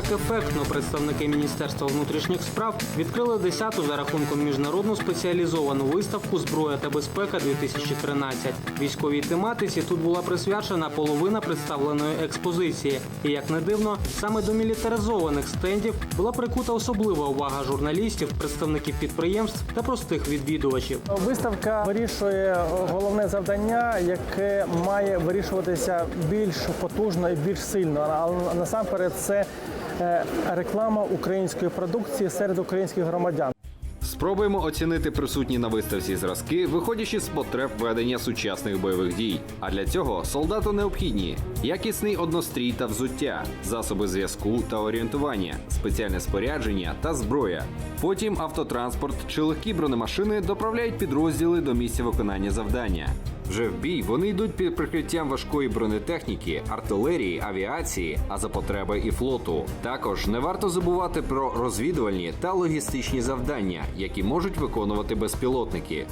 ефектно представники Міністерства внутрішніх справ відкрили 10-ту за рахунком міжнародну спеціалізовану виставку Зброя та безпека 2013 Військовій тематиці тут була присвячена половина представленої експозиції. І як не дивно, саме до мілітаризованих стендів була прикута особлива увага журналістів, представників підприємств та простих відвідувачів. Виставка вирішує головне завдання, яке має вирішуватися більш потужно і більш сильно. Але насамперед це реклама української продукції серед українських громадян. Спробуємо оцінити присутні на виставці зразки, виходячи з потреб ведення сучасних бойових дій. А для цього солдату необхідні якісний однострій та взуття, засоби зв'язку та орієнтування, спеціальне спорядження та зброя. Потім автотранспорт чи легкі бронемашини доправляють підрозділи до місця виконання завдання. Вже в бій вони йдуть під прикриттям важкої бронетехніки, артилерії, авіації, а за потреби і флоту. Також не варто забувати про розвідувальні та логістичні завдання, які можуть виконувати безпілотники.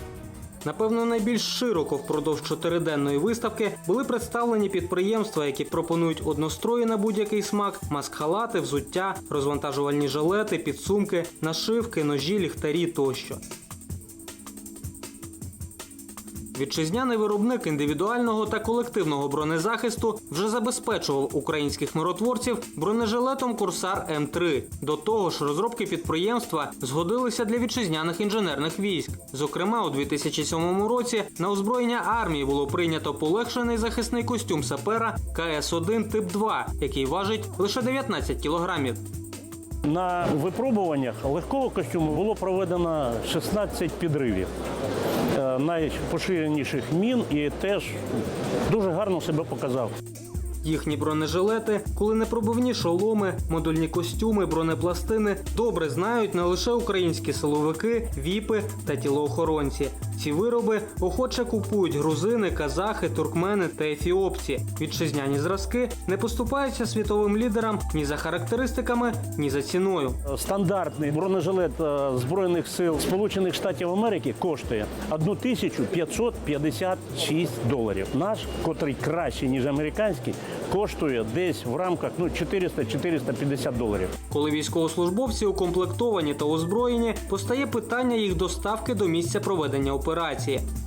Напевно, найбільш широко впродовж чотириденної виставки були представлені підприємства, які пропонують однострої на будь-який смак, маскхалати, взуття, розвантажувальні жилети, підсумки, нашивки, ножі, ліхтарі тощо. Вітчизняний виробник індивідуального та колективного бронезахисту вже забезпечував українських миротворців бронежилетом Курсар М3. До того ж, розробки підприємства згодилися для вітчизняних інженерних військ. Зокрема, у 2007 році на озброєння армії було прийнято полегшений захисний костюм сапера КС-1 тип 2, який важить лише 19 кілограмів. На випробуваннях легкого костюму було проведено 16 підривів найпоширеніших мін і теж дуже гарно себе показав. Їхні бронежилети, коли непробивні шоломи, модульні костюми, бронепластини добре знають не лише українські силовики, віпи та тілоохоронці. Ці вироби охоче купують грузини, казахи, туркмени та ефіопці. Вітчизняні зразки не поступаються світовим лідерам ні за характеристиками, ні за ціною. Стандартний бронежилет е, Збройних сил Сполучених Штатів Америки коштує 1556 доларів. Наш, котрий кращий, ніж американський, коштує десь в рамках ну, 400-450 доларів. Коли військовослужбовці укомплектовані та озброєні, постає питання їх доставки до місця проведення операції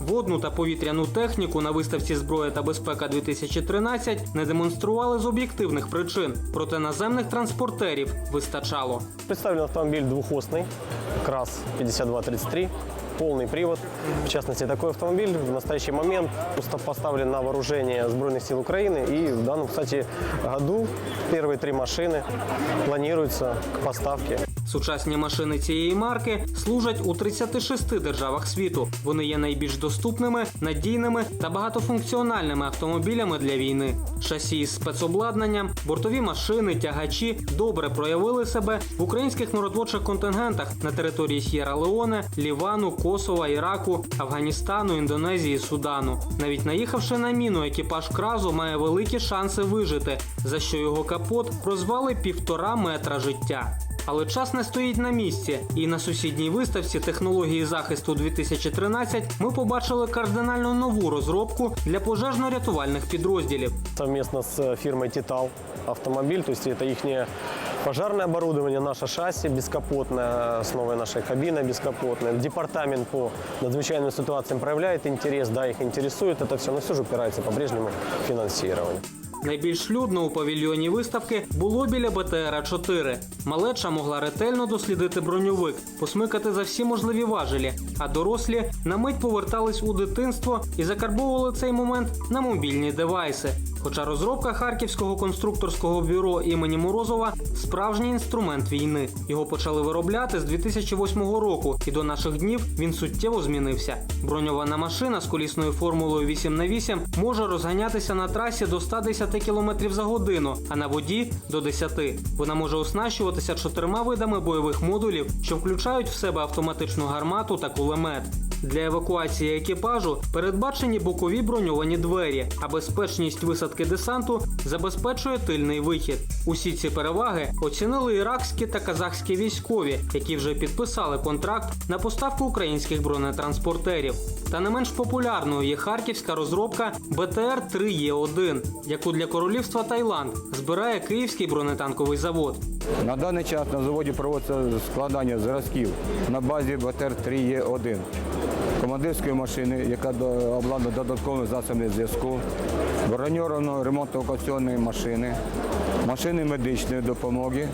Водну та повітряну техніку на виставці зброя та безпека 2013 не демонстрували з об'єктивних причин, проте наземних транспортерів вистачало. Представлен автомобиль двухосный, КРАС 5233, полный привод. В частности, такой автомобиль в настоящий момент просто поставлен на вооружение Сбройных сил Украины. И в данном, кстати, году первые три машины планируются к поставке. Сучасні машини цієї марки служать у 36 державах світу. Вони є найбільш доступними, надійними та багатофункціональними автомобілями для війни. Шасі із спецобладнанням, бортові машини, тягачі добре проявили себе в українських миротворчих контингентах на території С'єра Леоне, Лівану, Косова, Іраку, Афганістану, Індонезії, Судану. Навіть наїхавши на міну, екіпаж кразу має великі шанси вижити, за що його капот прозвали півтора метра життя. Але час не стоїть на місці, і на сусідній виставці технології захисту 2013 ми побачили кардинально нову розробку для пожежно-рятувальних підрозділів. Совместно с фирмой «Титал» автомобиль, то есть это их пожарное оборудование, наше шасси бескапотное, с новой нашей кабиной бескапотной. Департамент по надзвычайным ситуациям проявляет интерес, да, их интересует это все, но все же упирается по-прежнему в финансирование. Найбільш людно у павільйоні виставки було біля БТРа 4 Малеча могла ретельно дослідити броньовик, посмикати за всі можливі важелі, а дорослі на мить повертались у дитинство і закарбовували цей момент на мобільні девайси. Хоча розробка Харківського конструкторського бюро імені Морозова справжній інструмент війни. Його почали виробляти з 2008 року, і до наших днів він суттєво змінився. Броньована машина з колісною формулою 8 х 8 може розганятися на трасі до 110 км за годину, а на воді до 10. Вона може оснащуватися чотирма видами бойових модулів, що включають в себе автоматичну гармату та кулемет. Для евакуації екіпажу передбачені бокові броньовані двері, а безпечність висадки десанту забезпечує тильний вихід. Усі ці переваги оцінили іракські та казахські військові, які вже підписали контракт на поставку українських бронетранспортерів. Та не менш популярною є харківська розробка БТР 3 Е1, яку для королівства Таїланд збирає Київський бронетанковий завод. На даний час на заводі проводиться складання зразків на базі БТР-3Е1 командирської машини, яка обладнана додатковими засобами зв'язку, броньованої ремонтно-евакуаційної машини, машини медичної допомоги,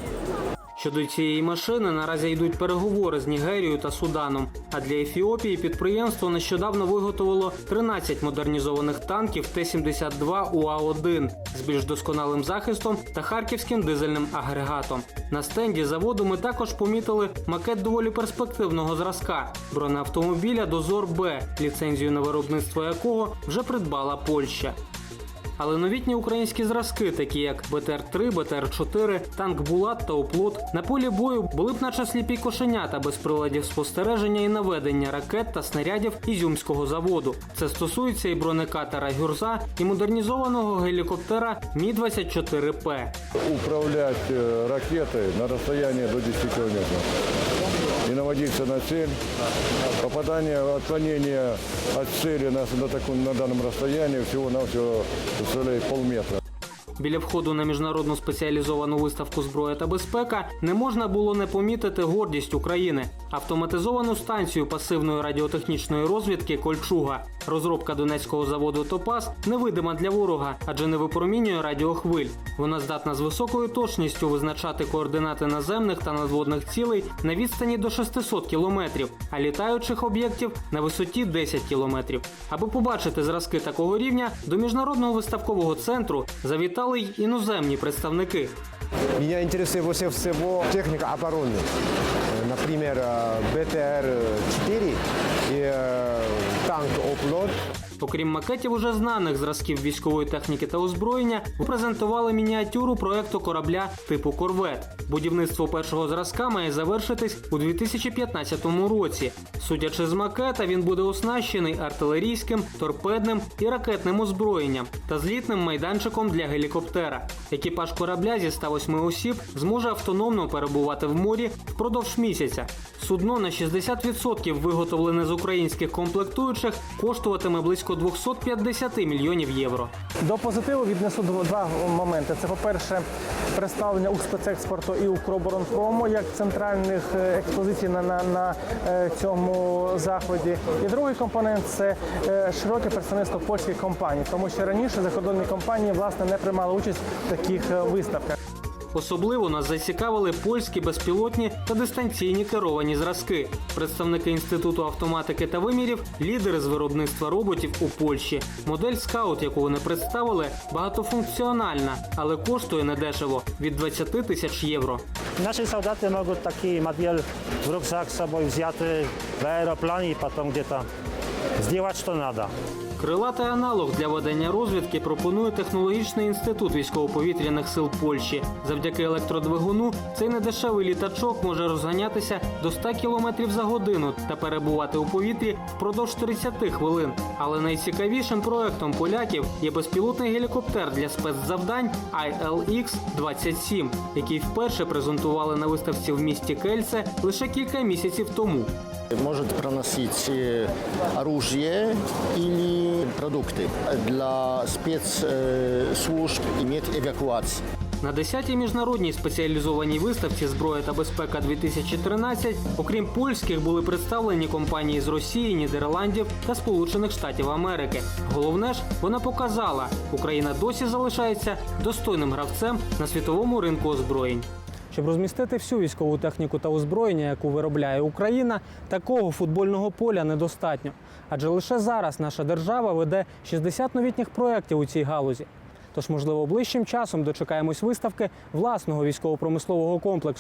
Щодо цієї машини наразі йдуть переговори з Нігерією та Суданом. А для Ефіопії підприємство нещодавно виготовило 13 модернізованих танків Т-72 УА-1 з більш досконалим захистом та харківським дизельним агрегатом. На стенді заводу ми також помітили макет доволі перспективного зразка бронеавтомобіля Дозор Б, ліцензію на виробництво якого вже придбала Польща. Але новітні українські зразки, такі як БТР-3, БТР-4, танк Булат та Оплот, на полі бою були б наче сліпі кошенята без приладів спостереження і наведення ракет та снарядів Ізюмського заводу. Це стосується і бронекатера Гюрза, і модернізованого гелікоптера Мі-24П. управлять э, ракетой на расстоянии до 10 километров и наводиться на цель. Попадание, отклонение от цели на, на, таком, на данном расстоянии всего-навсего составляет полметра. Біля входу на міжнародну спеціалізовану виставку зброя та безпека не можна було не помітити гордість України автоматизовану станцію пасивної радіотехнічної розвідки Кольчуга. Розробка донецького заводу Топас невидима для ворога, адже не випромінює радіохвиль. Вона здатна з високою точністю визначати координати наземних та надводних цілей на відстані до 600 кілометрів, а літаючих об'єктів на висоті 10 кілометрів. Аби побачити зразки такого рівня, до міжнародного виставкового центру завітали й іноземні представники. Меня интересует больше всего техника обороны. Э, Например, э, БТР-4 и э, танк «Оплот». Окрім макетів уже знаних зразків військової техніки та озброєння, презентували мініатюру проекту корабля типу Корвет. Будівництво першого зразка має завершитись у 2015 році. Судячи з макета, він буде оснащений артилерійським, торпедним і ракетним озброєнням та злітним майданчиком для гелікоптера. Екіпаж корабля зі 108 осіб зможе автономно перебувати в морі впродовж місяця. Судно на 60% виготовлене з українських комплектуючих коштуватиме близько 250 мільйонів євро. До позитиву віднесу два моменти. Це, по-перше, представлення Укрспецекспорту і Укроборонпрому як центральних е, експозицій на, на, на е, цьому заході. І другий компонент це е, широке представництво польських компаній, тому що раніше закордонні компанії власне не приймали участь в таких виставках. Особливо нас зацікавили польські безпілотні та дистанційні керовані зразки. Представники інституту автоматики та вимірів, лідери з виробництва роботів у Польщі. Модель скаут, яку вони представили, багатофункціональна, але коштує недешево від 20 тисяч євро. Наши солдаты могут такие модель в рюкзак с собой взяты в аэроплане и потом где-то сделать, что надо. Крилатий аналог для ведення розвідки пропонує технологічний інститут військово-повітряних сил Польщі. Завдяки електродвигуну цей недешевий літачок може розганятися до 100 км за годину та перебувати у повітрі впродовж 30 хвилин. Але найцікавішим проектом поляків є безпілотний гелікоптер для спецзавдань ILX-27, який вперше презентували на виставці в місті Кельце лише кілька місяців тому может проносить э, оружие или продукты. Для спецслужб иметь эвакуацию. На 10-й міжнародній спеціалізованій виставці Зброя та безпека 2013 окрім польських були представлені компанії з Росії, Нідерландів та Сполучених Штатів Америки. Головне ж, вона показала, Україна досі залишається достойним гравцем на світовому ринку озброєнь. Щоб розмістити всю військову техніку та озброєння, яку виробляє Україна, такого футбольного поля недостатньо. Адже лише зараз наша держава веде 60 новітніх проєктів у цій галузі. Тож, можливо, ближчим часом дочекаємось виставки власного військово-промислового комплексу.